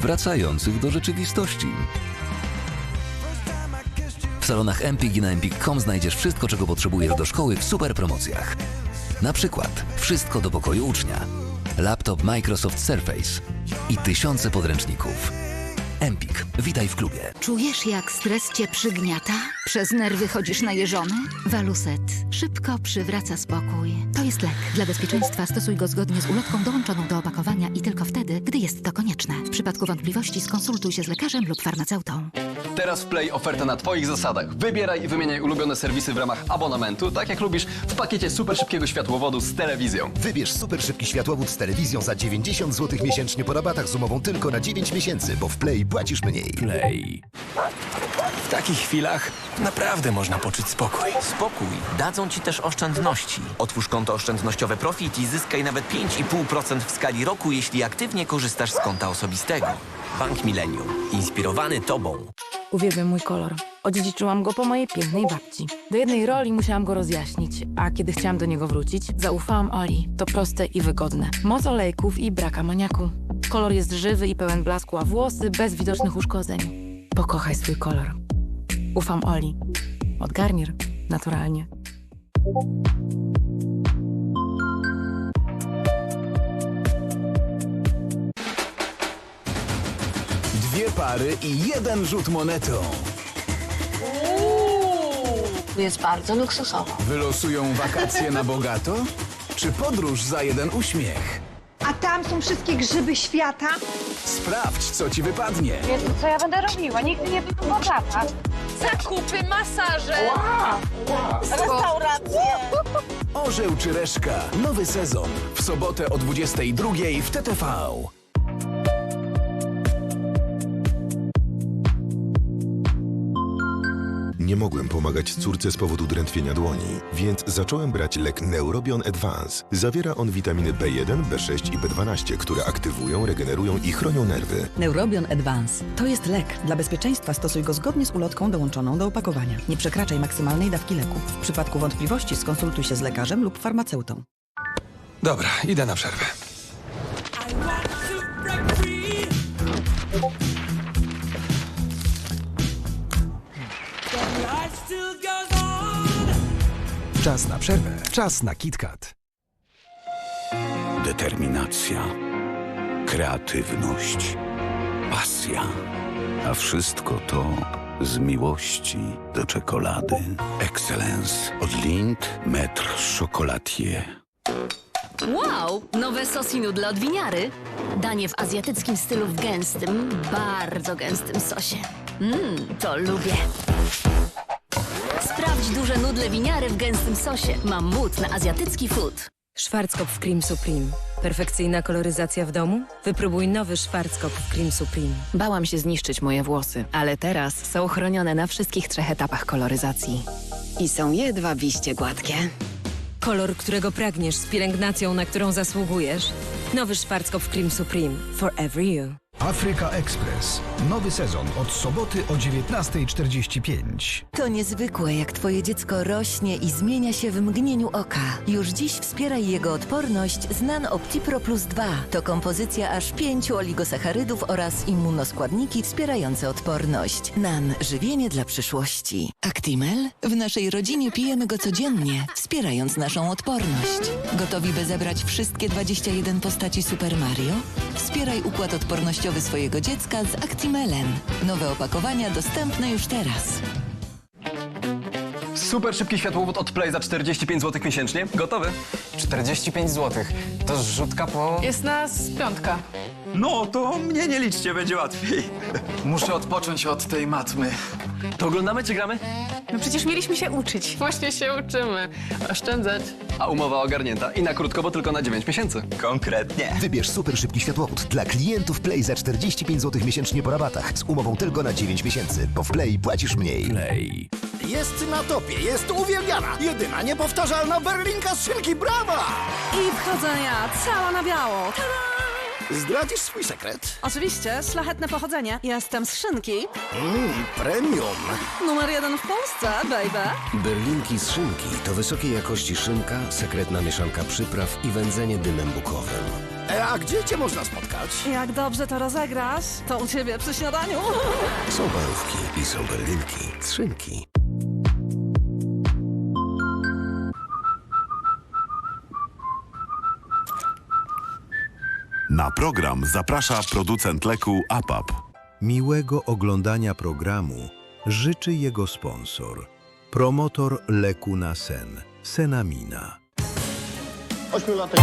wracających do rzeczywistości. W salonach Empik i na empik.com znajdziesz wszystko, czego potrzebujesz do szkoły w super promocjach. Na przykład wszystko do pokoju ucznia, laptop Microsoft Surface i tysiące podręczników. Empik, witaj w klubie. Czujesz, jak stres cię przygniata? Przez nerwy chodzisz najeżony? Waluset szybko przywraca spokój. To jest lek. Dla bezpieczeństwa stosuj go zgodnie z ulotką dołączoną do opakowania i tylko wtedy, gdy jest to konieczne. W przypadku wątpliwości skonsultuj się z lekarzem lub farmaceutą. Teraz w Play oferta na Twoich zasadach. Wybieraj i wymieniaj ulubione serwisy w ramach abonamentu, tak jak lubisz, w pakiecie super szybkiego światłowodu z telewizją. Wybierz super szybki światłowód z telewizją za 90 zł miesięcznie po rabatach z umową tylko na 9 miesięcy, bo w Play płacisz mniej. Play. W takich chwilach naprawdę można poczuć spokój. Spokój. Dadzą Ci też oszczędności. Otwórz konto oszczędnościowe Profit i zyskaj nawet 5,5% w skali roku, jeśli aktywnie korzystasz z konta osobistego. Bank Millennium. Inspirowany Tobą. Uwielbiam mój kolor. Odziedziczyłam go po mojej pięknej babci. Do jednej roli musiałam go rozjaśnić, a kiedy chciałam do niego wrócić, zaufałam Oli. To proste i wygodne. Moc olejków i brak amoniaku. Kolor jest żywy i pełen blasku, a włosy bez widocznych uszkodzeń. Pokochaj swój kolor. Ufam Oli. Od Garnier. Naturalnie. Dwie pary i jeden rzut monetą. Jest bardzo luksusowo. Wylosują wakacje na bogato? Czy podróż za jeden uśmiech? A tam są wszystkie grzyby świata. Sprawdź, co ci wypadnie. Jezu, co ja będę robiła? Nigdy nie byłam bogata. Zakupy, masaże. Restauracje. Orzeł czy reszka? Nowy sezon. W sobotę o 22 w TTV. Nie mogłem pomagać córce z powodu drętwienia dłoni, więc zacząłem brać lek Neurobion Advance. Zawiera on witaminy B1, B6 i B12, które aktywują, regenerują i chronią nerwy. Neurobion Advance. To jest lek. Dla bezpieczeństwa stosuj go zgodnie z ulotką dołączoną do opakowania. Nie przekraczaj maksymalnej dawki leku. W przypadku wątpliwości skonsultuj się z lekarzem lub farmaceutą. Dobra, idę na przerwę. Czas na przerwę. Czas na KitKat. Determinacja, kreatywność, pasja. A wszystko to z miłości do czekolady. Excellence od Lind Metr Chocolatier. Wow! Nowe sosi nudle od winiary. Danie w azjatyckim stylu w gęstym, bardzo gęstym sosie. Mmm, to lubię. Duże nudle winiary w gęstym sosie. Mam mód na azjatycki food. Schwarzkopf Cream Supreme. Perfekcyjna koloryzacja w domu? Wypróbuj nowy Schwarzkopf Cream Supreme. Bałam się zniszczyć moje włosy, ale teraz są chronione na wszystkich trzech etapach koloryzacji. I są jedwabiście gładkie. Kolor, którego pragniesz z pielęgnacją, na którą zasługujesz. Nowy Schwarzkopf Cream Supreme. For every you. Afryka Express. Nowy sezon od soboty o 19.45. To niezwykłe, jak twoje dziecko rośnie i zmienia się w mgnieniu oka. Już dziś wspieraj jego odporność z Nan OptiPro Plus 2. To kompozycja aż pięciu oligosacharydów oraz immunoskładniki wspierające odporność. Nan, żywienie dla przyszłości. Actimel? W naszej rodzinie pijemy go codziennie, wspierając naszą odporność. Gotowi, by zebrać wszystkie 21 postaci Super Mario? Wspieraj układ odpornościowy swojego dziecka z Actimelem. Nowe opakowania dostępne już teraz. Super szybki światłowód od Play za 45 zł miesięcznie. Gotowy? 45 zł. To zrzutka po... Jest nas piątka. No, to mnie nie liczcie, będzie łatwiej. Muszę odpocząć od tej matmy. To oglądamy czy gramy? No przecież mieliśmy się uczyć. Właśnie się uczymy. Oszczędzać. A umowa ogarnięta. I na krótko, bo tylko na 9 miesięcy. Konkretnie. Wybierz super szybki światłowód dla klientów Play za 45 zł miesięcznie po rabatach z umową tylko na 9 miesięcy, bo w Play płacisz mniej. Play. Jest na topie, jest uwielbiana, jedyna niepowtarzalna berlinka z szynki, brawa! I wchodzenia, cała na biało. Zdradzisz swój sekret? Oczywiście, szlachetne pochodzenie. Jestem z szynki. Mmm, premium. Numer jeden w Polsce, baby. Berlinki z szynki to wysokiej jakości szynka, sekretna mieszanka przypraw i wędzenie dymem bukowym. E, a gdzie cię można spotkać? Jak dobrze to rozegrasz, to u ciebie przy śniadaniu. Są parówki i są berlinki, trzynki. Na program zaprasza producent leku APAP. Miłego oglądania programu życzy jego sponsor. Promotor leku na sen. Senamina. Ośmiolatek.